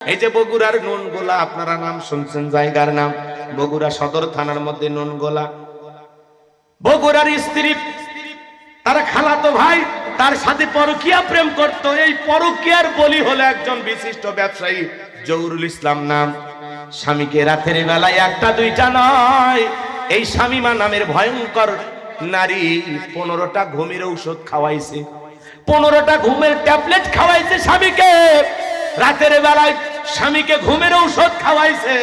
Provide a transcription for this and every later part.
এই যে বগুড়ার নুন গোলা আপনারা নাম শুনছেন, জায়গার নাম। বগুড়া সদর থানার মধ্যে নুন গোলা বগুড়ার স্ত্রী, তার খালাতো ভাই, তার সাথে পরকিয়া প্রেম করত। এই পরকিয়ার বলি হলো একজন বিশিষ্ট ব্যবসায়ী, জহুরুল ইসলাম নাম। স্বামীকে রাতের বেলায় একটা, দুইটা নয়। এই স্বামীমা নামের ভয়ঙ্কর নারী পনেরোটা ঘুমের ঔষধ খাওয়াইছে। পনেরোটা ঘুমের ট্যাবলেট খাওয়াইছে স্বামীকে। রাতের বেলায় স্বামীকে ঘুমের ঔষধ খাওয়াইছে।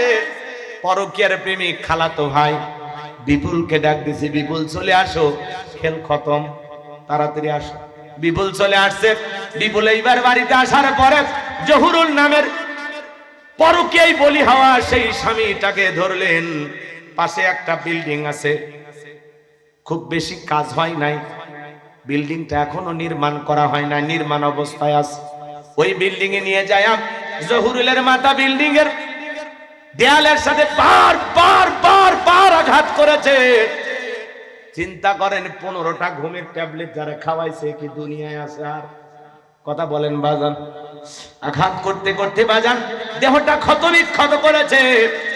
পরকিয়ার প্রেমিক খালাতো ভাই, বিপুলকে ডাক দিছি, বিপুল চলে আসো, খেল খতম, তাড়াতাড়ি আসো। বিপুল চলে আসছে, বিপুল এইবার বাড়িতে আসার পরে জহুরুল নামের পরকেই বলি হওয়া সেই স্বামীটাকে ধরলেন। পাশে একটা বিল্ডিং আছে, খুব বেশি কাজ হয় নাই। বিল্ডিংটা এখনও নির্মাণ করা হয় না নির্মাণ অবস্থায় আছে। ওই বিল্ডিং এ নিয়ে যায় জহুরুলের মাথা বিল্ডিং এর দেয়ালের সাথে বার বার বার বার আঘাত করেছে। চিন্তা করেন, পনেরোটা ঘুমের ট্যাবলেট যারা খাওয়াইছে কি দুনিয়ায় আছে আর? কথা বলেন বাজান। আঘাত করতে করতে বাজান, দেহটা ক্ষত বিক্ষত করেছে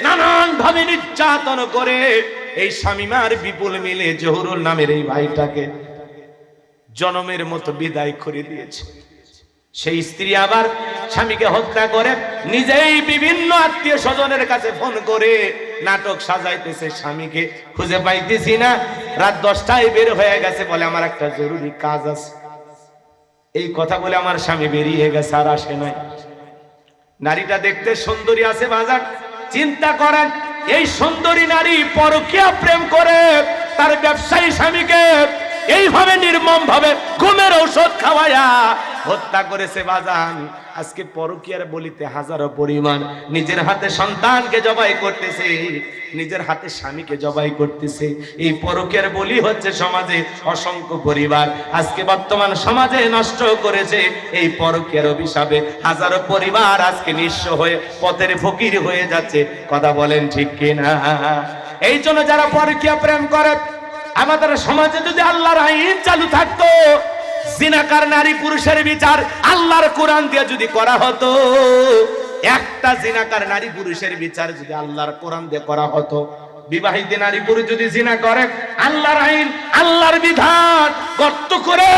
নানান ভাবে নির্যাতন করে। এই স্বামীমার বিপুল মিলে জহুরুল নামের এই ভাইটাকে জনমের মতো বিদায় করে দিয়েছে। সেই স্ত্রী আবার স্বামীকে হত্যা করে, নিজেই বিভিন্ন আত্মীয় স্বজনের কাছে ফোন করে নাটক সাজাইতেছে স্বামীকে। খুঁজে পাইতেছি না। রাত দশটায় বের হয়ে গেছে বলে আমার একটা জরুরি কাজ আছে। এই কথা বলে আমার স্বামী বেরিয়ে গেছে আর আসে নাই। নারীটা দেখতে সুন্দরী আছে বাজার চিন্তা করেন, এই সুন্দরী নারী পরকিয়া প্রেম করে তার ব্যবসায়ী স্বামীকে এইভাবে নির্মম ভাবে ঘুমের ঔষধ খাওয়ায়া হত্যা করেছে বাজান। আজকে পরকিয়ার বলিতে হাজারো পরিমাণ। নিজের হাতে সন্তানকে জবাই করতেছে। নিজের হাতে স্বামীকে জবাই করতেছে। এই পরকিয়ার বলি হচ্ছে সমাজে অসংখ্য পরিবার। আজকে বর্তমান সমাজে নষ্ট করেছে এই পরকিয়ার অভিশাপে হাজারো পরিবার আজকে নিঃস্ব হয়ে পথের ফকির হয়ে যাচ্ছে। কথা বলেন ঠিক কিনা? এই জন্য যারা পরকিয়া প্রেম করে, আমাদের সমাজে যদি আল্লাহর আইন চালু থাকতো জিনাকার নারী পুরুষের বিচার, আল্লাহর কোরআন দিয়ে যদি করা হতো, একটা জিনাকার নারী পুরুষের বিচার যদি আল্লাহর কোরআন দিয়ে করা হতো। বিবাহিত নারী পুরুষ যদি জিনা করে, আল্লাহর আইন, আল্লাহর বিধান গর্ত করে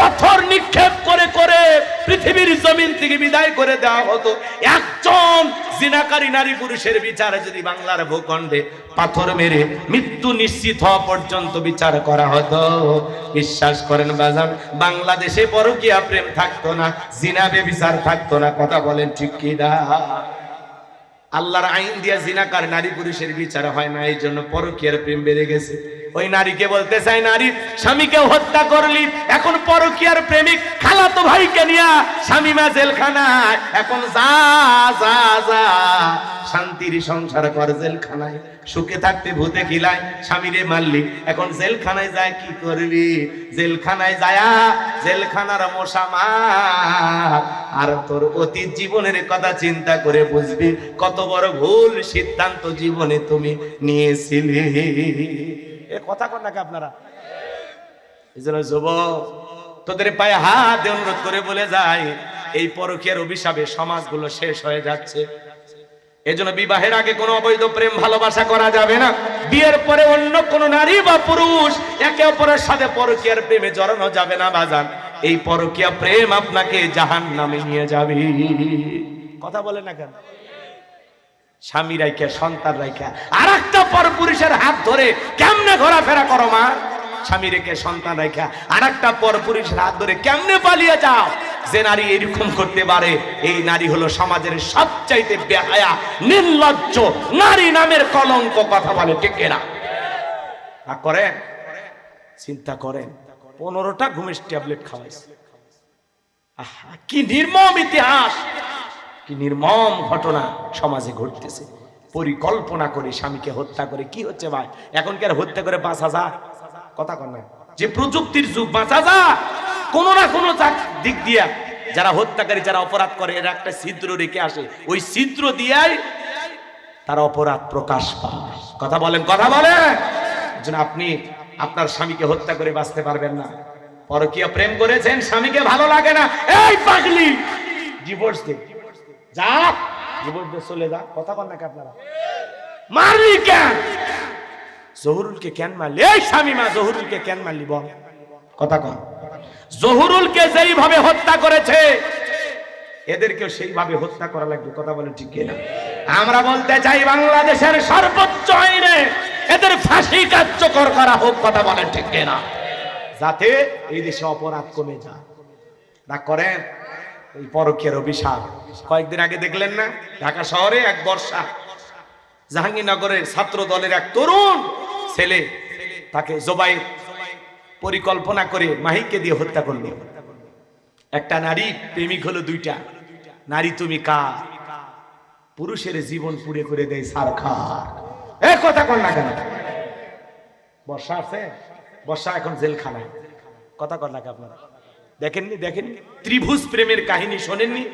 পাথর নিক্ষেপ করে করে পৃথিবীর জমিন থেকে বিদায় করে দেওয়া হতো। একজন জিনাকারী নারী পুরুষের বিচার যদি বাংলার ভূখণ্ডে পাথর মেরে মৃত্যু নিশ্চিত হওয়া পর্যন্ত বিচার করা হতো। বিশ্বাস করেন বাজান, বাংলাদেশে পরকিয়া প্রেম থাকতো না জিনাবে বিচার থাকতো না। কথা বলেন ঠিক কি না? আল্লাহর আইন দিয়া জিনাকার নারী পুরুষের বিচার হয় না এই জন্য পরকিয়ার প্রেম বেড়ে গেছে। ওই নারীকে বলতে চাই, নারী স্বামীকে হত্যা করলি, এখন পরকিয়ার প্রেমিক, খালাতো ভাইকে নিয়া স্বামী মা জেলখানায়। এখন যা যা যা, শান্তির সংসার কর জেলখানায়। সুখে থাকতে ভূতে খিলায়, স্বামীরে মারলি। এখন জেলখানায় যায় কি করবি জেলখানায় যায়া জেলখানার মশা আর তোর অতীত জীবনের কথা চিন্তা করে বুঝবি কত বড় ভুল সিদ্ধান্ত জীবনে তুমি নিয়েছিলে। এ কথা কর নাকি আপনারা? এই জন্য যুবক তোদের পায়ে হাত অনুরোধ করে বলে যায় এই পরকীয়ার অভিশাপে সমাজগুলো শেষ হয়ে যাচ্ছে। এজন্য বিবাহের আগে কোনো অবৈধ প্রেম ভালোবাসা করা যাবে না। বিয়ের পরে অন্য কোন নারী বা পুরুষ একে অপরের সাথে পরকীয়ার প্রেমে জড়ানো যাবে না বাজান। এই পরকীয়া প্রেম আপনাকে জাহান নামে নিয়ে যাবে। কথা বলে না কেন? স্বামী রাইখা সন্তান রাইখা আর একটা পর পুরুষের হাত ধরে কেমনে ঘোরাফেরা করো মা? স্বামী রেখে সন্তান রেখা আর একটা পর পুরুষের হাত ধরে কেমনে পালিয়ে যাও? যে নারী এরকম করতে পারে এই নারী হলো সমাজের সবচাইতে বেহায়া নির্লজ্জ নারী নামের কলঙ্ক কথা বলে ঠিক না করেন? চিন্তা করেন পনেরোটা ঘুমের ট্যাবলেট খাওয়াইছে। আহা, কি নির্মম ইতিহাস! কি নির্মম ঘটনা সমাজে ঘটতেছে। পরিকল্পনা করে স্বামীকে হত্যা করে, কি হচ্ছে ভাই? এখন কি আর হত্যা করে বাঁচা যা কথা কর না। যে প্রযুক্তির যুগ বাঁচা যা কোন না কোন দিক দিয়া যারা হত্যাকারী, যারা অপরাধ করে, এরা একটা ছিদ্র রেখে আসে। ওই ছিদ্র দিয়াই তারা অপরাধ প্রকাশ পায়। কথা বলেন কথা বলেন! আপনি আপনার স্বামীকে হত্যা করে বাঁচতে পারবেন না। পরকীয় প্রেম করেছেন, স্বামীকে ভালো লাগে না। এই পাগলি! ডিভোর্স দে যা যুবকদের চলে যা কথা কন নাকি আপনারা? মারলি কেন? জহুরুলকে কেন মারলি? এই স্বামীমা জহুরুলকে কেন মারলি বল? কথা কন। জহুরুলকে যেইভাবে হত্যা করেছে এদেরকেও সেইভাবে হত্যা করা লাগবে কথা বলে ঠিক কিনা? আমরা বলতে চাই বাংলাদেশের সর্বোচ্চ আইনে এদের ফাঁসি কার্যকর করা হোক কথা বলেন ঠিক কিনা? যাতে এই দেশে অপরাধ কমে যায়। না করেন এই পরক্ষের অভিশাপ। কয়েকদিন আগে দেখলেন না? ঢাকা শহরে এক বর্ষা। জাহাঙ্গীরনগরের ছাত্র দলের এক তরুণ ছেলে তাকে জবাই পরিকল্পনা করে মাহিকে দিয়ে হত্যা করল। একটা নারী প্রেমিক হলো দুইটা। নারী তুমি কা পুরুষের জীবন পুড়ে করে দেয় সারখার এ কথা কর না কেন? বর্ষা আছে? বর্ষা এখন জেলখানায়। কথা কর না আপনারা? দেখেননি দেখেননি ত্রিভুজ প্রেমের কাহিনী শোনেননি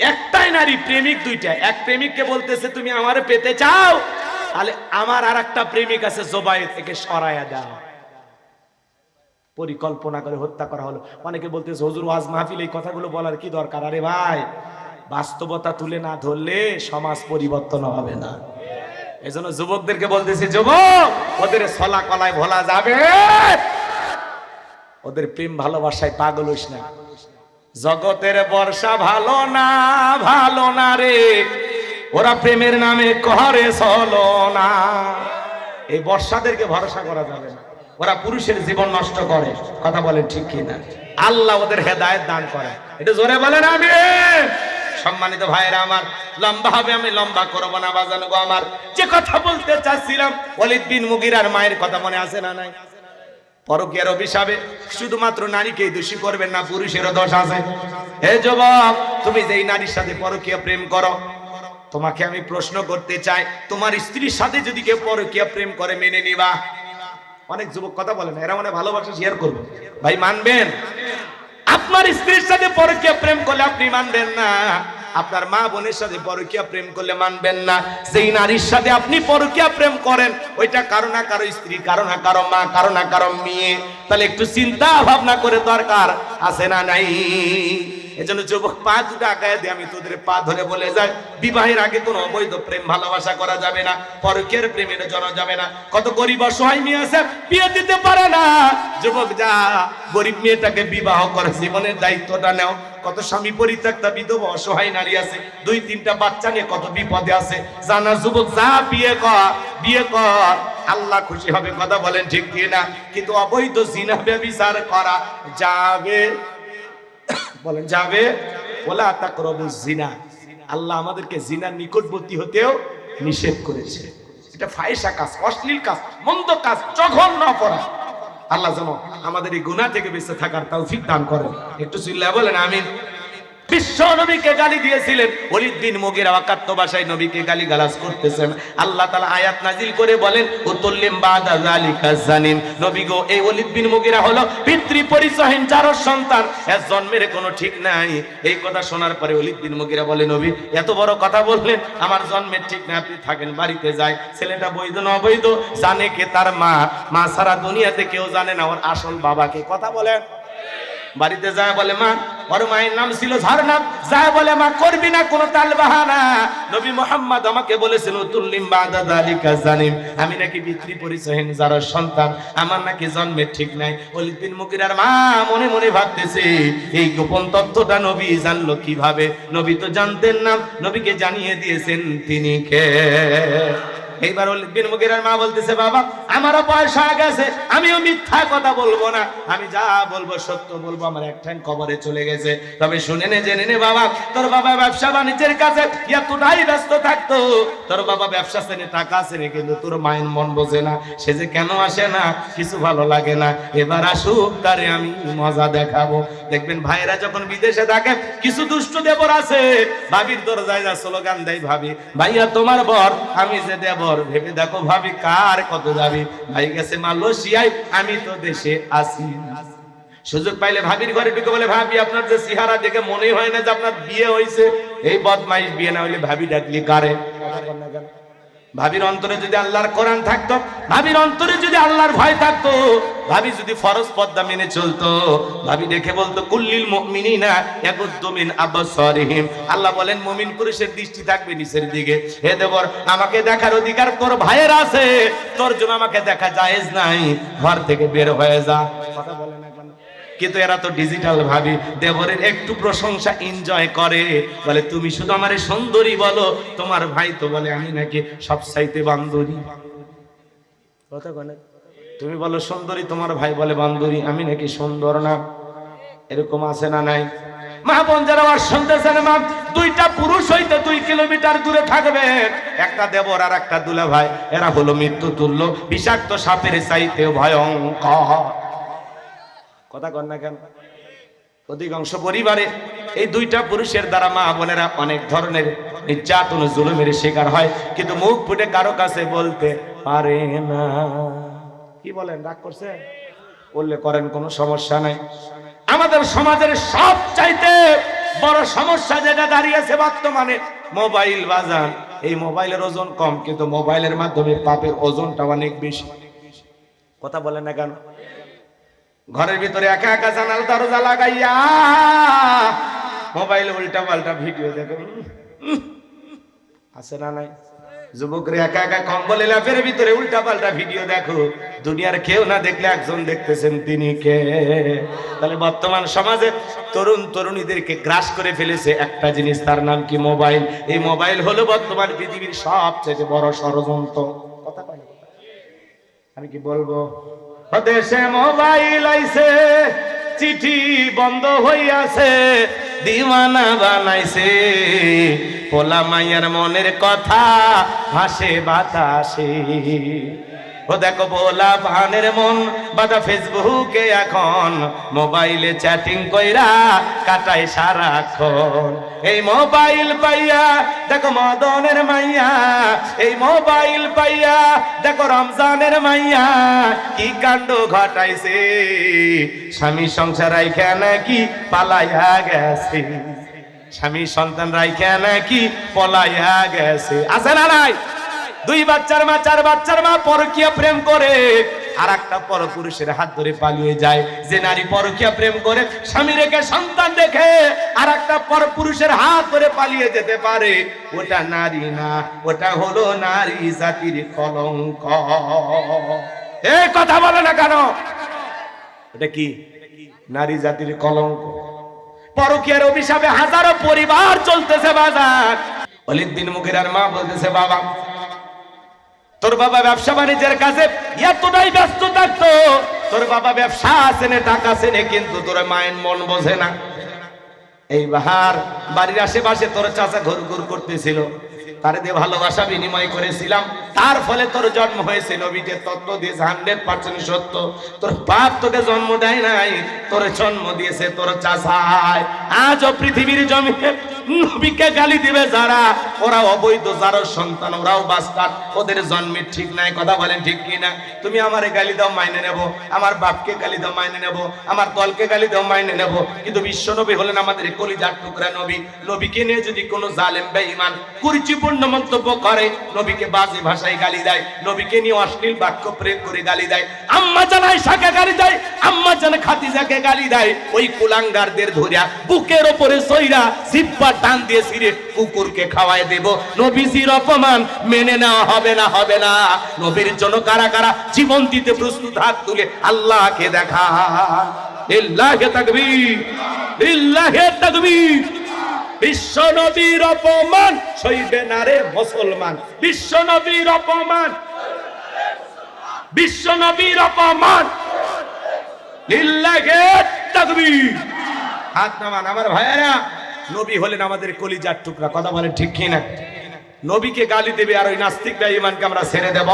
একটাই নারী প্রেমিক দুইটা। এক প্রেমিককে বলতেছে, তুমি আমার পেতে চাও? তাহলে আমার আর একটা প্রেমিক আছে জবাই থেকে সরাইয়া দাও। পরিকল্পনা করে হত্যা করা হলো। অনেকে বলতেছে, হজুর, ওয়াজ মাহফিল এই কথাগুলো বলার কি দরকার? আরে ভাই, বাস্তবতা তুলে না ধরলে সমাজ পরিবর্তন হবে না। এই জন্য যুবকদেরকে বলতেছে, যুবক, ওদের ছলা কলায় ভোলা যাবে? ওদের প্রেম ভালোবাসায় পাগল হইস না। জগতের বর্ষা ভালো না ভালো না রে। ওরা প্রেমের নামে করে চলো না। এই বর্ষাদেরকে ভরসা করা যাবে না। ওরা পুরুষের জীবন নষ্ট করে। কথা বলেন ঠিক কিনা আল্লাহ ওদের হেদায়েত দান করে এটা জোরে বলেন আমি সম্মানিত ভাইরা আমার, লম্বা হবে, আমি লম্বা করব না, বাজানো আমার। যে কথা বলতে চাচ্ছিলাম অলিদ বিন মুগিরার মায়ের কথা মনে আছে না নাই? পরকীয়ার অভিশাপে শুধুমাত্র নারীকে দোষী করবেন না, পুরুষেরও দোষ আছে। হে যুবক, তুমি যেই নারীর সাথে পরকীয়া প্রেম করো, তোমাকে আমি প্রশ্ন করতে চাই, তোমার স্ত্রীর সাথে যদি কেউ পরকীয়া প্রেম করে, মেনে নিবা? অনেক যুবক কথা বলেন এরা মানে ভালোবাসা শেয়ার করবে। ভাই, মানবেন? আপনার স্ত্রীর সাথে পরকীয়া প্রেম করলে আপনি মানবেন না। আপনার মা বোনের সাথে পরকিয়া প্রেম করলে মানবেন না। যেই নারীর সাথে আপনি পরকিয়া প্রেম করেন, ওইটা কারও না কারও স্ত্রী, কারও না কারও মা, কারও না কারও মেয়ে। তাহলে একটু চিন্তা ভাবনা করে দরকার, আছে না নাই? এজন্য যুবক, পা দুটো আগায় আমি তোদের পা ধরে বলে যাই। বিবাহের আগে কোনো অবৈধ প্রেম ভালোবাসা করা যাবে না, পরকের প্রেমের জড়া যাবে না। কত গরিব অসহায় মেয়ে আছে, বিয়ে দিতে পারে না। যুবক, যা, গরিব মেয়েটাকে বিবাহ করে, জীবনের দায়িত্বটা নাও। কত স্বামী পরিত্যক্তা, বিধবা, অসহায় নারী আছে। দুই, তিনটা বাচ্চা নিয়ে কত বিপদে আছে। জানা যুবক, যা, বিয়ে কর বিয়ে কর। আল্লাহ খুশি হবে, কথা বলেন ঠিক কি না কিন্তু অবৈধ জিনা ব্যবিচার করা যাবে বলেন। যাবে। ওলা তাকরবু জিনা। আল্লাহ আমাদেরকে জিনার নিকটবর্তী হতেও নিষেধ করেছে। এটা ফায়সা কাজ, অশ্লীল কাজ, মন্দ কাজ, জঘন্য অপরাধ। আল্লাহ যেন আমাদের এই গুণা থেকে বেঁচে থাকার তৌফিক দান করেন। একটু চিল্লা বলেন, আমিন। বিশ্ব নবীকে গালি দিয়েছিলেন। ওলিদ বিন মুগিরা ওয়াকাত্ত ভাষায় নবীকে গালি গালাজ করতেছেন। আল্লাহ তাআলা আয়াত নাজিল করে বলেন, উতুল্লিম বাদা জানিন নবী গো, এই ওলিদ বিন মুগিরা হলো পিতৃ পরিচয়হীন যার সন্তান। এর জন্মের কোনো ঠিক নাই। এই কথা শোনার পরে ওলিদ বিন মুগিরা বলে, নবী, এত বড় কথা বললেন, আমার জন্মের ঠিক না আপনি থাকেন বাড়িতে যায় ছেলেটা বৈধ না অবৈধ, জানে কে তার মা। মা সারা দুনিয়াতে কেউ জানে না, ওর আসল বাবাকে। কথা বলেন। বাড়িতে যায় বলে মা, ওর মায়ের নাম ছিল ঝর্ণা যায় বলে মা, করবি না কোনো তাল বাহানা নবী মোহাম্মদ আমাকে বলেছিল তুল্লিম বাদা দালিকা জানিম। আমি নাকি বিক্রি পরিচয়হীন যারা সন্তান, আমার নাকি জন্মের ঠিক নাই। অলিদ বিন মুগিরার মা মনে মনে ভাবতেছে, এই গোপন তথ্যটা নবী জানলো কীভাবে? নবী তো জানতেন না, নবীকে জানিয়ে দিয়েছেন তিনি কে? এইবার বিন মুগিরার মা বলতেছে, বাবা, আমারও হয়ে গেছে, আমিও মিথ্যা কথা বলব না। আমি যা বলব, সত্য বলব, আমার এক ঠ্যাং কবরে চলে গেছে। তবে শুনে নে, জেনে নে, বাবা, তোর বাবা ব্যবসা বাণিজ্যের কাছে এতটাই ব্যস্ত থাকতো। তোর বাবা ব্যবসা শ্রেণি টাকা শ্রেণি কিন্তু তোর মায়ের মন বোঝে না। সে যে কেন আসে না, কিছু ভালো লাগে না। এবার আসুক, তারে আমি মজা দেখাবো। দেখবেন ভাইরা যখন বিদেশে থাকে, কিছু দুষ্ট দেবর আছে। ভাবির দরজায় যা স্লোগান দেয়, ভাবি, ভাইয়া, তোমার বর, আমি যে দেবর ভেবে দেখো ভাবি কার কত যাবি ভাই গেছে মা মালয়েশিয়ায় আমি তো দেশে আসি সুযোগ পাইলে ভাবির ঘরে ঢুকে বলে, ভাবি, আপনার যে সিহারা দেখে মনে হয় না যে আপনার বিয়ে হয়েছে এই বদমাইশ বিয়ে না হইলে ভাবি ডাকলি কারে? ভাবির অন্তরে যদি আল্লাহর কোরআন থাকতো, ভাবির অন্তরে যদি আল্লাহর ভয় থাকতো, ভাবি যদি ফরজ পদ্মা মেনে চলতো, ভাবি দেখে বলতো, কুল্লিল মুমিনিনা ইয়াগুদ্দু মিন আবসারিহিম। আল্লাহ বলেন, মুমিন পুরুষের দৃষ্টি থাকবে নিচের দিকে। হে দেবর, আমাকে দেখার অধিকার তোর ভাইয়ের আছে। তোর জন্য আমাকে দেখা জায়েজ নাই। ঘর থেকে বের হয়ে যা। কথা বলে না কেন কিন্তু এরা তো ডিজিটাল ভাবি। দেবরের একটু প্রশংসা এনজয় করে। বলে তুমি শুধু আমারে সুন্দরী বলো। তোমার ভাই তো বলে আমি নাকি সব চাইতে বান্দরী। কথা কনে তুমি বলো সুন্দরী তোমার ভাই বলে বান্দরী আমি নাকি সুন্দর না? এরকম আছে না নাই? মা বোন যারা আমার শুনতেছেন মা দুইটা পুরুষ হইতে দুই কিলোমিটার দূরে থাকবে। একটা দেবর আর একটা দুলা ভাই এরা হলো মৃত্যু তুল্য বিষাক্ত সাপের চাইতে ভয়ঙ্কর। কথা কন না কেন? অধিকাংশ পরিবারে এই দুইটা পুরুষের দ্বারা মা বোনেরা অনেক ধরনের নির্যাতন জুলুমের শিকার হয়। কিন্তু মুখ ফুটে কারও কাছে বলতে পারে না। কি বলেন, রাগ করছে বললে করেন, কোনো সমস্যা নাই। আমাদের সমাজের সব চাইতে বড় সমস্যা যেটা দাঁড়িয়েছে বর্তমানে মোবাইল বাজার। এই মোবাইলের ওজন কম, কিন্তু মোবাইলের মাধ্যমে পাপের ওজনটা অনেক বেশি। কথা বলেন না কেন? ঘরের ভিতরে একা একা জানাল দরজা লাগাইয়া। মোবাইল উল্টা পাল্টা ভিডিও দেখো। আছে না নাই? যুবকরে একা একা কম্বল ল্যাপের ভিতরে উল্টা পাল্টা ভিডিও দেখো। দুনিয়ার কেউ না দেখলে একজন দেখতেছেন তিনি কে? তাহলে বর্তমান সমাজে তরুণ তরুণীদেরকে গ্রাস করে ফেলেছে একটা জিনিস, তার নাম কি মোবাইল? এই মোবাইল হলো বর্তমান পৃথিবীর সবচেয়ে বড় ষড়যন্ত্র। কথা আমি কি বলব? দেশে মোবাইল আইছে চিঠি বন্ধ হইয়াছে দিওয়ানা বানাইছে। পোলা মাইয়ার মনের কথা হাসে বাতাসে। ও দেখো বলা পানের মন বাদা ফেসবুকে এখন। মোবাইলে চ্যাটিং কইরা কাটায় সারাক্ষণ। এই মোবাইল পাইয়া, দেখো মদনের মাইয়া। এই মোবাইল পাইয়া, দেখো রমজানের মাইয়া। কি কাণ্ড ঘটাইছে? স্বামী সংসার রাইখা নাকি পালাইয়া গেছে। স্বামী সন্তান রাইখা নাকি পলাইয়া গেছে। আছে না নাই? দুই বাচ্চার মা, চার বাচ্চার মা পরকিয়া প্রেম করে আর একটা পরপুরুষের হাত ধরে পালিয়ে যায়। যে নারী পরকিয়া প্রেম করে, স্বামী রেখে, সন্তান দেখে আর একটা পরপুরুষের হাত ধরে পালিয়ে যেতে পারে। ওটা নারী না, ওটা হলো নারী জাতির কলঙ্ক। এ কথা বলে না কেন? ওটা কি? নারী জাতির কলঙ্ক। পরকিয়ার অভিশাপে হাজারো পরিবার চলতেছে বাজার। অলিদ মুখের আর মা বলতেছে, বাবা তোর বাবা ব্যবসা বাণিজ্যের কাছে এতটাই ব্যস্ত থাকতো। তোর বাবা ব্যবসা আছে না টাকা না কিন্তু তোর মায়ের মন বোঝে না। এই বাহার বাড়ির আশেপাশে তোর চাচা ঘুর ঘুর করতেছিল। তার দিয়ে ভালোবাসা বিনিময় করেছিলাম। তার ফলে তোর জন্ম হয়েছে নবীকে তত্ত্ব দিয়েছে হান্ড্রেড পার্সেন্ট সত্য। তোর বাপ তোকে জন্ম দেয় নাই, তোর জন্ম দিয়েছে তোর চাষায় আজও পৃথিবীর জমিতে নবীকে গালি দিবে যারা, ওরা অবৈধ, যারা সন্তান, ওরাও বাস্তার ওদের জন্মের ঠিক নাই, কথা বলেন ঠিক কি কিনা? তুমি আমারে গালি দাও, মাইনে নেব। আমার বাপকে গালি দাও, মাইনে নেব। আমার দলকে গালি দাও, মাইনে নেব। কিন্তু বিশ্ব নবী হলেন আমাদের কলিজার টুকরা নবী। নবীকে নিয়ে যদি কোনো জালেম, বেঈমান কুরুচিপূর্ণ মন্তব্য করে, নবীকে বাজে ভাষায় গালি দেয়, নবীকে নিয়ে অশ্লীল বাক্য প্রয়োগ করে গালি দেয়, আম্মা জানাই শাকে গালি দেয়, আম্মা জান খাদিজাকে গালি দেয়, ওই কুলাঙ্গারদের ধরিয়া বুকের ওপরে সইরা জিব্বা টান দিয়ে ছিঁড়ে কুকুরকে খাওয়ায় দেব। নবীজির অপমান মেনে নেওয়া হবে না হবে না। নবীর জন্য কারা কারা জীবন দিতে প্রস্তুত হাত তুলে আল্লাহকে দেখা ইল্লাহে তাকবীর ইল্লাহে তাকবীর। বিশ্ব নবীর অপমান সইবে না রে মুসলমান। বিশ্ব নবীর অপমান। বিশ্ব নবীর অপমান। লিল্লাহে তাকবীর। হাত নামান আমার ভাইয়েরা, নবী হলেন আমাদের কলিজার টুকরা, কথা বলে ঠিক কিনা? নবীকে গালি দেবে আর ওই নাস্তিক ইমানকে আমরা ছেড়ে দেব।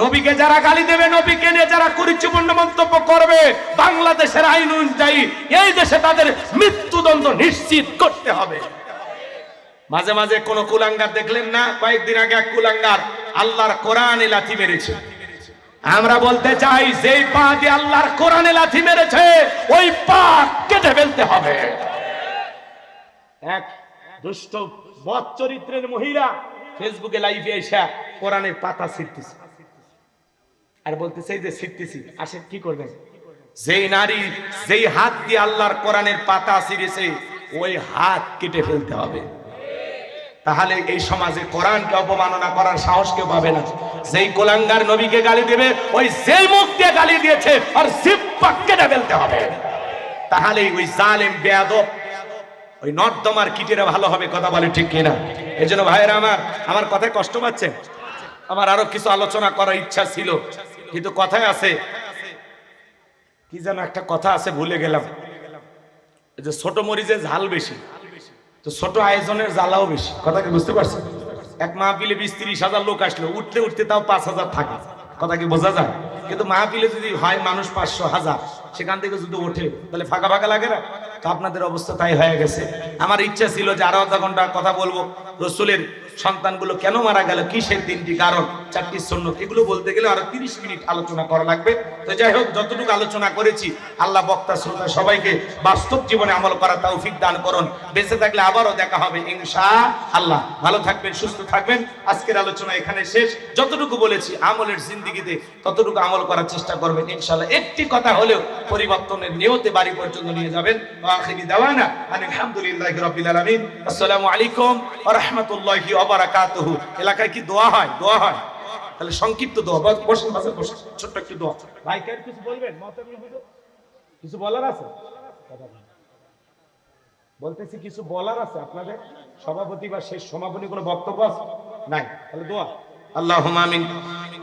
নবীকে যারা গালি দেবে, নবীকে নিয়ে যারা কুরুচিপূর্ণ মন্তব্য করবে, বাংলাদেশের আইন অনুযায়ী এই দেশে তাদের মৃত্যুদণ্ড নিশ্চিত করতে হবে। মাঝে মাঝে কোন কুলাঙ্গার দেখলেন না? কয়েকদিন আগে এক কুলাঙ্গার আল্লাহর কোরআনে লাথি মেরেছে। আমরা বলতে চাই, যেই পা দিয়ে আল্লাহর কোরআনে লাথি মেরেছে, ওই পা কেটে ফেলতে হবে। এক দুষ্ট বদ চরিত্রের মহিলা ফেসবুকে লাইভে এসে কোরআনের পাতা ছিটতেছে আর বলতেছে যে ছিটতেছি আসে কি করবেন? যেই নারী যেই হাত দিয়ে আল্লাহর কোরআনের পাতা ছিঁড়েছে, ওই হাত কেটে ফেলতে হবে। তাহলে এই সমাজে কোরআনকে অপমাননা করার সাহস কেউ পাবে না। যেই কোলাঙ্গার নবীকে গালি দেবে, ওই যেই মুখ দিয়ে গালি দিয়েছে আর জিব্বা কেটে ফেলতে হবে। তাহলে ওই জালেম বেয়াদব, ওই নর্দমার কিটেরা ভালো হবে, কথা বলে ঠিক কিনা? এই জন্য ভাইয়েরা আমার আমার কথায় কষ্ট পাচ্ছে? আমার আরও কিছু আলোচনা করার ইচ্ছা ছিল। কিন্তু কথায় আছে। কি যেন একটা কথা আছে, ভুলে গেলাম। যে ছোট মরিচে ঝাল বেশি, তো ছোট আয়োজনের জ্বালাও বেশি। কথা কি বুঝতে পারছেন? এক মাহফিলে বিশ তিরিশ হাজার লোক আসলো, উঠতে উঠতে তাও পাঁচ হাজার থাকে। কথা কি বোঝা যায়? কিন্তু মাহফিলে যদি হয় মানুষ পাঁচশো হাজার, সেখান থেকে যদি ওঠে, তাহলে ফাঁকা ফাঁকা লাগে না? তো আপনাদের অবস্থা তাই হয়ে গেছে। আমার ইচ্ছা ছিল যে আরও আধা ঘণ্টা কথা বলব। রসুলের সন্তানগুলো কেন মারা গেল? কি সেই তিনটি কারণ? চারটি সৈন্য এগুলো বলতে গেলে আরও তিরিশ মিনিট আলোচনা করা লাগবে। তো যাই হোক, যতটুকু আলোচনা করেছি, আল্লাহ বক্তা শ্রোতা সবাইকে বাস্তব জীবনে আমল করা তৌফিক দান করুন। বেঁচে থাকলে আবারও দেখা হবে ইনশা আল্লাহ ভালো থাকবেন, সুস্থ থাকবেন। আজকের আলোচনা এখানে শেষ। যতটুকু বলেছি, আমলের জিন্দিগিতে ততটুকু আমল করার চেষ্টা করবেন, ইনশাআল্লাহ। একটি কথা হলেও পরিবর্তনের নিয়তে বাড়ি পর্যন্ত নিয়ে যাবেন। আলহামদুলিল্লাহি রাব্বিল আলামিন। আসসালামু আলাইকুম রাহমাতুল্লাহি বারাকাতুহু এলাকায় কি দোয়া হয় দোয়া হয় তাহলে সংক্ষিপ্ত দোয়া বস- বসেন বাসে বসেন ছোট্ট একটু দোয়া ভাই কেন কিছু বলবেন মতামত হুজুর? কিছু বলার আছে কথা বলেন। বলতেছি কিছু বলার আছে আপনাদের সভাপতি বা শেষ সমাপনী কোনো বক্তব্য আছে নাই তাহলে দোয়া اللهم آمين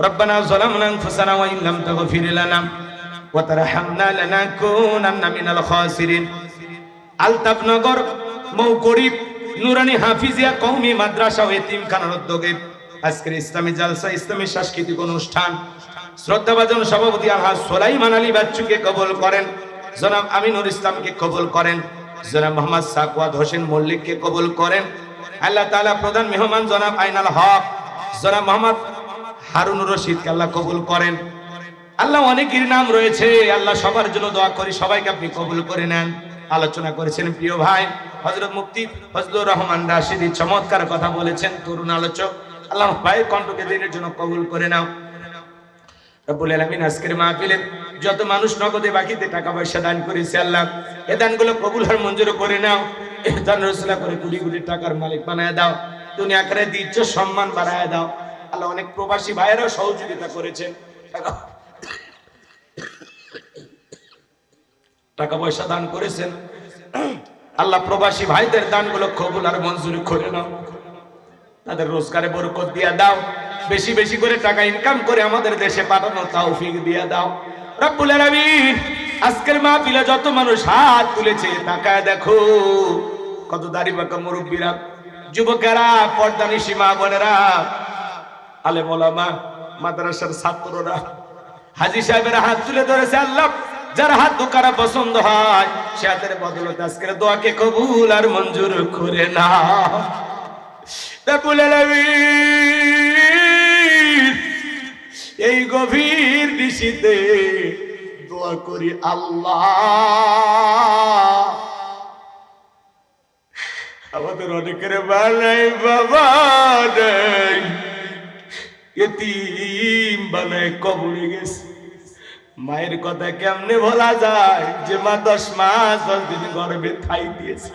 ربنا ظلمنا أنفسنا وإن لم تغفر لنا وترحمنا لنكونن من الخاسرين আলতাফনগর মৌকরিব নুরানি হাফিজিয়া কওমি মাদ্রাসা ও এতিমখানার উদ্যোগে আজকের ইসলামী জালসা, ইসলামী সাংস্কৃতিক অনুষ্ঠান। শ্রদ্ধাভাজন সভাপতি আলহাজ সোলাইমান আলী বাচ্চুকে কবল করেন। জনাব আমিনুর ইসলামকে কবল করেন। জনাব মোহাম্মদ সাকওয়াত হোসেন মল্লিককে কবল করেন। আল্লাহ তাআলা প্রধান মেহমান জনাব আইনাল হক, জনাব মোহাম্মদ হারুন রশিদকে আল্লাহ কবুল করেন। আল্লাহ অনেকের নাম রয়েছে, আল্লাহ সবার জন্য দোয়া করি, সবাইকে আপনি কবুল করে নেন। আলোচনা করেছেন প্রিয় ভাই। হজরত মুফতি ফজলুর রহমান রাশিদি চমৎকার কথা বলেছেন, তরুণ আলোচক। আল্লাহ ভাইয়ের কণ্ঠকে দিনের জন্য কবুল করে নাও। রব্বুল আলামিন আজকের মাহফিলে যত মানুষ নগদে বাকিতে টাকা পয়সা দান করেছে আল্লাহ, এ দানগুলো কবুল আর মঞ্জুর করে নাও। দান রসুলা করে কোটি কোটি টাকার মালিক বানায় দাও। দুনিয়া করে দিচ্ছ সম্মান বাড়ায় দাও। আল্লাহ অনেক প্রবাসী ভাইয়েরাও সহযোগিতা করেছেন। টাকা পয়সা দান করেছেন। আল্লাহ প্রবাসী ভাইদের দানগুলো কবুল আর মঞ্জুর করে নাও। তাদের রোজগারে বরকত দিয়া দাও। বেশি বেশি করে টাকা ইনকাম করে আমাদের দেশে পাঠানো তৌফিক দিয়া দাও। রব্বুল আলামিন, আজকের মাহফিলে যত মানুষ হাত তুলেছে, তাকায় দেখো কত দাড়ি বাঁকা মুরব্বীরা, যুবকেরা পর্দানি সীমা বোনেরা আলে মোলামা মাদ্রাসার ছাত্ররা, হাজি সাহেবের হাত তুলে ধরেছে, আল্লাহ যার হাত দোকারা পছন্দ হয়, সে হাতের বদলতে আজকের দোয়াকে কবুল আর মঞ্জুর করে না। এই গভীর নিশিতে দোয়া করি আল্লাহ। আমাদের অনেকের বানাই বাবা নেই, এতিম বানায় কবরে গেছে। মায়ের কথা কেমনে বলা যায়? যে মা দশ মাস, দশ দিন গর্ভে খাই দিয়েছে।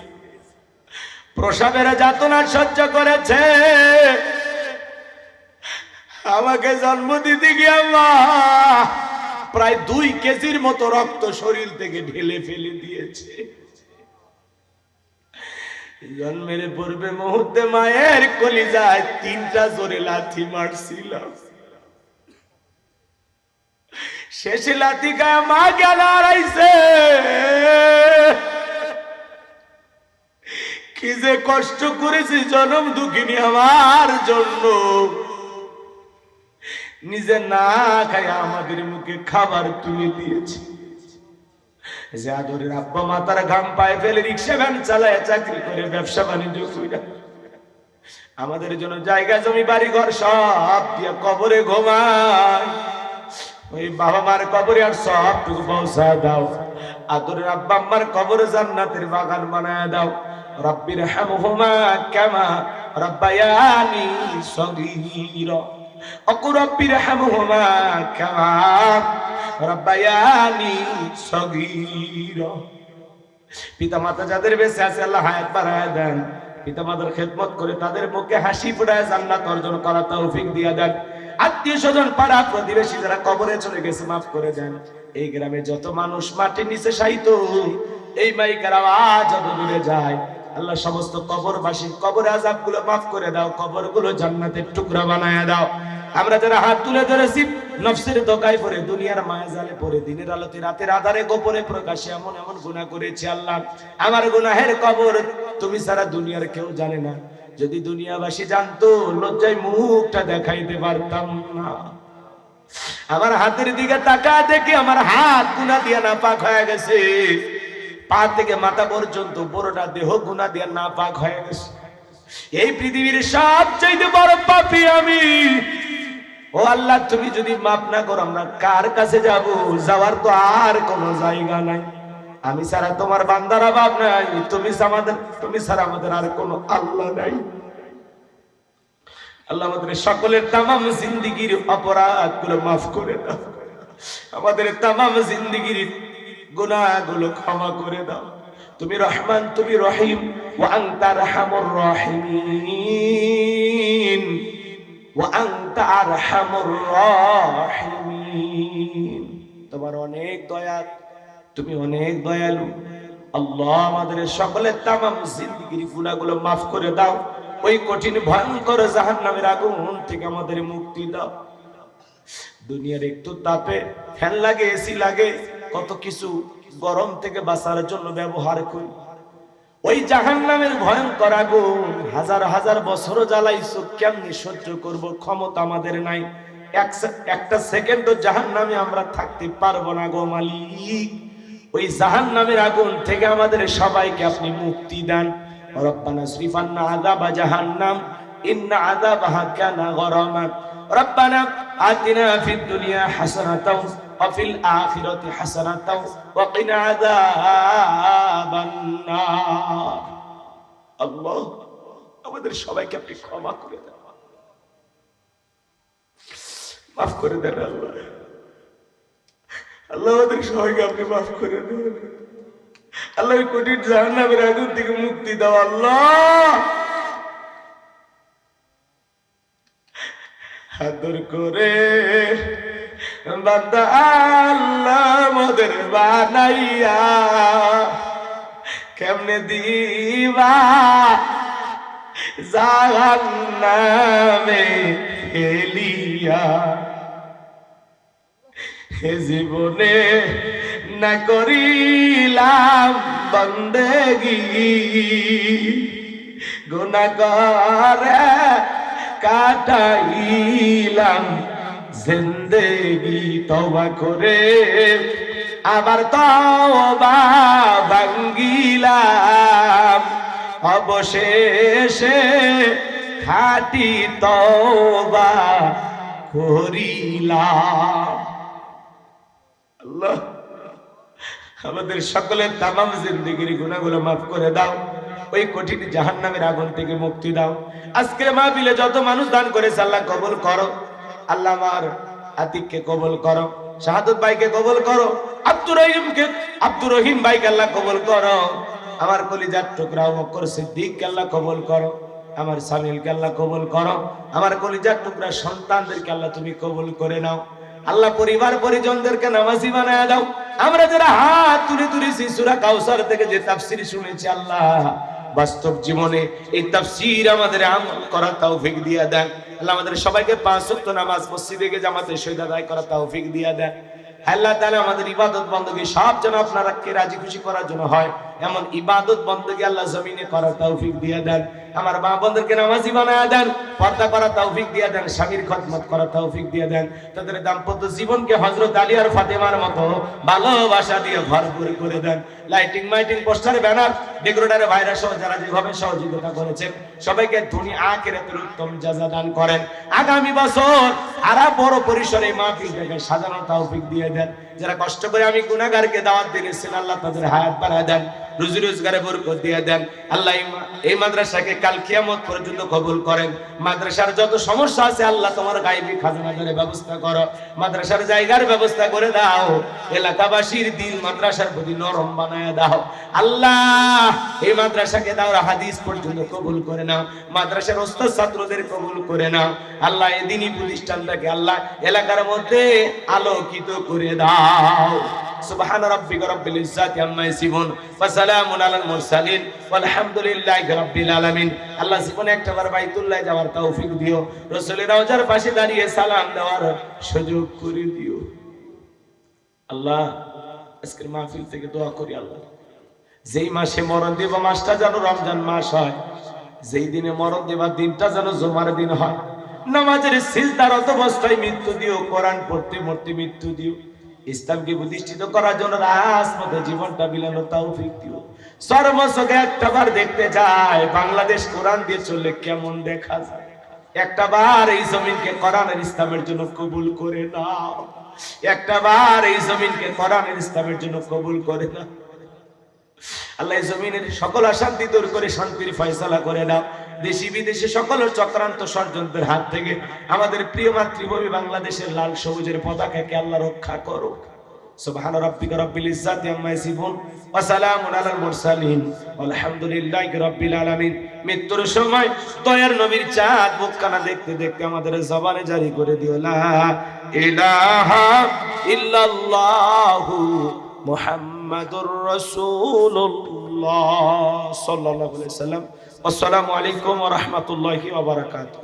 প্রসাবের যাতনা সহ্য করেছে। আমাকে জন্ম দিতে গিয়ে মা প্রায় দুই কেজির মতো রক্ত শরীর থেকে ঢেলে ফেলে দিয়েছে। জন্মের পূর্বে মুহূর্তে মায়ের কলিজায় তিনটা জোরে লাথি মারছিল। শেষে লাথি গায়ে মা গেল আড়াইছে কি যে কষ্ট করেছি জনম দুঃখিনী আমার জন্য। নিজে না খাই আমাদের মুখে খাবার তুলে দিয়েছে। যে আদরের আব্বা মা তারা ঘাম পায়ে ফেলে রিক্সা ভ্যান চালায় চাকরি করে, ব্যবসা বাণিজ্য কইরা। আমাদের জন্য জায়গা, জমি বাড়ি ঘর সব দিয়ে কবরে ঘুমায়। ওই বাবা মার কবরে আর সব টুকু পৌঁছা দাও। আদরের আব্বা আম্মার কবরে জান্নাতের বাগান বানায় দাও। রব্বির হামহুমা কামা রব্বায়ানি সগীরা। অকুর রব্বির হামহুমা কামা রব্বায়ানি সগীরা। পিতা মাতা যাদের বেঁচে আছে, আল্লাহ হায়াত বাড়ায় দেন। পিতা মাতার খেদমত করে তাদের মুখে হাসি ফুটায় জান্নাত অর্জন করা তৌফিক দিয়া দেন। আত্মীয় স্বজন পাড়া প্রতিবেশী যারা কবরে চলে গেছে, মাফ করে দেন। এই গ্রামে যত মানুষ মাটির নিচে সাইতো এই মাইকার আওয়াজ যত দূরে যায়, আল্লাহ সমস্ত কবরবাসী কবর আজাবগুলো মাফ করে দাও কবরগুলো জান্নাতের টুকরা বানায় দাও। আমরা যারা হাত তুলে ধরেছি, নফসের দোকায় পরে দুনিয়ার মায়া জালে পড়ে, দিনের আলোতে রাতের আধারে গোপনে প্রকাশে এমন এমন গুনাহ করেছি আল্লাহ। আমার গুনাহের কবর তুমি সারা দুনিয়ার কেউ জানে না। যদি দুনিয়াবাসী জানতো, লজ্জায় মুখটা দেখাইতে পারতাম না। আমার হাতের দিকে তাকা দেখে আমার হাত গুনা দিয়া না পাক হয়ে গেছে। পা থেকে মাথা পর্যন্ত বড়টা দেহ গুনা দিয়া না পাক হয়ে গেছে। এই পৃথিবীর সবচাইতে বড় পাপি আমি। ও আল্লাহ, তুমি যদি মাপ না করো, আমরা কার কাছে যাব? যাওয়ার তো আর কোনো জায়গা নাই। আমি ছাড়া তোমার বান্দারা বাপ নাই। তুমি আমাদের তুমি ছাড়া আমাদের আর কোনো আল্লাহ নাই। আল্লাহ আমাদের সকলের তামাম জিন্দিগির অপরাধগুলো মাফ করে দাও। আমাদের তামাম জিন্দিগির গুনাহগুলো ক্ষমা করে দাও। তুমি রহমান, তুমি রহিম। ওয়া আনতা আরহামুর রাহিমিন। ওয়া আনতা আরহামুর রাহিমিন। তোমার অনেক দয়া তুমি অনেক দয়ালু। আল্লাহ আমাদের সকলের তামাম জিন্দিগির গুনাহগুলো মাফ করে দাও। ওই কঠিন, ভয়ঙ্কর জাহান্নামের আগুন থেকে আমাদের মুক্তি দাও। দুনিয়ার একটু তাপে ফ্যান লাগে, এসি লাগে, কত কিছু গরম থেকে বাঁচার জন্য ব্যবহার করি। ওই জাহান নামের ভয়ঙ্কর আগুন হাজার হাজার বছর জ্বালাইছো, কেমনি সহ্য করব? ক্ষমতা আমাদের নাই। একটা সেকেন্ডও জাহান নামে আমরা থাকতে পারব না গো মালিক। ওই জাহান নামের আগুন থেকে আমাদের সবাইকে আপনি মুক্তি দেন রব্বানা শ্রীফান্না আযাবা জাহান্নাম ইন্না আযাবাহা কানা গরামা রব্বানা আতিনা ফিদ দুনিয়া হাসানাতাও وفي الآخرة حسنة وقنا عذاب النار আল্লাহ আমাদের সবাইকে আপনি ক্ষমা করে দেন মাফ করে দেন আল্লাহ আল্লাহ আমাদের সবাইকে আপনি মাফ করে দেন। আল্লাহ ওই কঠিন জাহান্নামের আগুন থেকে মুক্তি দাও আল্লাহ। আদর করে, বান্দা আল্লাহ মোদের বানাইয়া কেমনে দিবা? জাহান্নামে ফেলিয়া হে জীবনে না করিলাম বন্দেগি। করে কাটাইলাম জিন্দেগি, তওবা করে আবার তওবা ভাঙ্গিলাম। অবশেষে খাটি তওবা করিলাম। আল্লাহ, আমাদের সকলের তামাম জিন্দগির গুণাগুলো মাফ করে দাও। ওই কঠিন জাহান্নামের আগুন থেকে মুক্তি দাও। আজকের মাহফিলে যত মানুষ দান করেছে, আল্লাহ কবল করো। আল্লাহ আমার আতিককে কবল করো, শাহাদত ভাইকে কবুল করো, আব্দুর রহিমকে, আব্দুর রহিম ভাইকে আল্লাহ কবুল করো। আমার কলিজার টুকরা বকর সিদ্দিককে আল্লাহ কবল করো। আমার সামিলকে আল্লাহ কবুল করো। আমার কলিজার টুকরা সন্তানদেরকে আল্লাহ তুমি কবল করে নাও। আল্লাহ পরিবার পরিজনদেরকে নামাজি বানায় দাও। আমরা যারা হাত তুলে তুলেছি, সুরা কাউসার থেকে যে তাফসির শুনেছি আল্লাহ, বাস্তব জীবনে এই তাফসির আমাদের আমল করা তৌফিক দিয়া দেন। আল্লাহ আমাদের সবাইকে পাঁচ ওয়াক্ত নামাজ মসজিদে গিয়ে জামাতে শহীদ আদায় করা তৌফিক দিয়া দেন। আল্লাহ তাআলা আমাদের ইবাদত বন্দী সব যেন আপনারা আপনারাকে রাজি খুশি করার জন্য হয়। এমন ইবাদত বন্দী আল্লাহ জমিনে করার তৌফিক দিয়ে দেন। আমার মা বোনদেরকে নামাজি বানায় দেন, পর্দা করার তৌফিক দিয়ে দেন, স্বামীর খদমত করার তৌফিক দিয়ে দেন। তাদের দাম্পত্য জীবনকে হযরত আলী আর ফাতেমার মতো ভালোবাসা দিয়ে ভরপুর করে দেন। লাইটিং, মাইটিং, পোস্টার, ব্যানার ডেকোরেটরে ভাইরাস সহ যারা যেভাবে সহযোগিতা করেছেন, সবাইকে ধনী আখিরাতের উত্তম জাযা দান করেন। আগামী বছর আরও বড় পরিসরে মাহফিলটাকে সাজানোর তৌফিক দিয়ে দেন। যারা কষ্ট করে আমি গুনাহগারকে দাওয়াত দিয়েছেন আল্লাহ তাদের হায়াত বাড়ায় দেন, রুজি রোজগারে বরকত দিয়ে দেন। আল্লাহ এই মাদ্রাসাকে কাল কিয়ামত পর্যন্ত কবুল করেন। মাদ্রাসার যত সমস্যা আছে, আল্লাহ তোমার গাইবি খাজনা ধরে ব্যবস্থা করো। মাদ্রাসার জায়গার ব্যবস্থা করে দাও। এলাকাবাসীর দিল মাদ্রাসার প্রতি নরম বানায় দাও। আল্লাহ, এই মাদ্রাসাকে দাও হাদিস পর্যন্ত কবুল করে নাও। মাদ্রাসার ওস্তাদ ছাত্রদের কবুল করে নাও। আল্লাহ, এই দিনই প্রতিষ্ঠানটাকে আল্লাহ এলাকার মধ্যে আলোকিত করে দাও। সুবহান রাব্বিকা রাব্বিল ইজ্জাতি আম্মা ইয়াসিফুন ওয়া সালামুন আলাল মুরসালিন ওয়ালহামদুলিল্লাহি রাব্বিল আলামিন। আল্লাহ জীবনে একটাবার বাইতুল্লাহ যাওয়ার তৌফিক দিও। রাসূলের রওজার পাশে দাঁড়িয়ে সালাম দেওয়ার সুযোগ করে দিও। আল্লাহ, আজকের মাহফিল থেকে দোয়া করি আল্লাহ। যেই মাসে মরণ দেব মাসটা যেন রমজান মাস হয়, যেই দিনে মরণ দেবার দিনটা যেন জমার দিন হয়। নামাজের সিজদারত অবস্থায় মৃত্যু দিও, কোরআন পড়তে মরতে মৃত্যু দিও। ইসলামকে প্রতিষ্ঠিত করার জন্য রাজপথে জীবনটা মিলানো তৌফিক দিও। সর্বসকে একটা বার দেখতে যায় বাংলাদেশ কোরআন দিয়ে চললে কেমন দেখা যায়? একটা বার এই জমিনকে কোরআন ইসলামের জন্য কবুল করে নাও। একটা বার এই জমিনকে কোরআন ইসলামের জন্য কবুল করে নাও। আল্লাহ জমিনের সকল অশান্তি দূর করে শান্তির ফয়সালা করে দাও। দেশি বিদেশি সকল চক্রান্ত ষড়যন্ত্রের হাত থেকে আমাদের প্রিয় মাতৃভূমি বাংলাদেশের লাল সবুজের পতাকাকে আল্লাহ রক্ষা করো। সুবহান রাব্বিকা রাব্বিল ইজ্জাতি আম্মা ইয়াসিফুন ওয়া সালামুন আলাল মুরসালিন। আলহামদুলিল্লাহি রাব্বিল আলামিন। মৃত্যুর সময় দয়ার নবীর চাঁদ মুখখানা দেখতে দেখতে আমাদের জবানে জারি করে দিও। লা ইলাহা ইল্লাল্লাহু মুহাম্মাদুর রাসূলুল্লাহ সাল্লাল্লাহু আলাইহি সাল্লাম আসসালামু আলাইকুম ওয়া রাহমাতুল্লাহি ওয়া বারাকাতুহু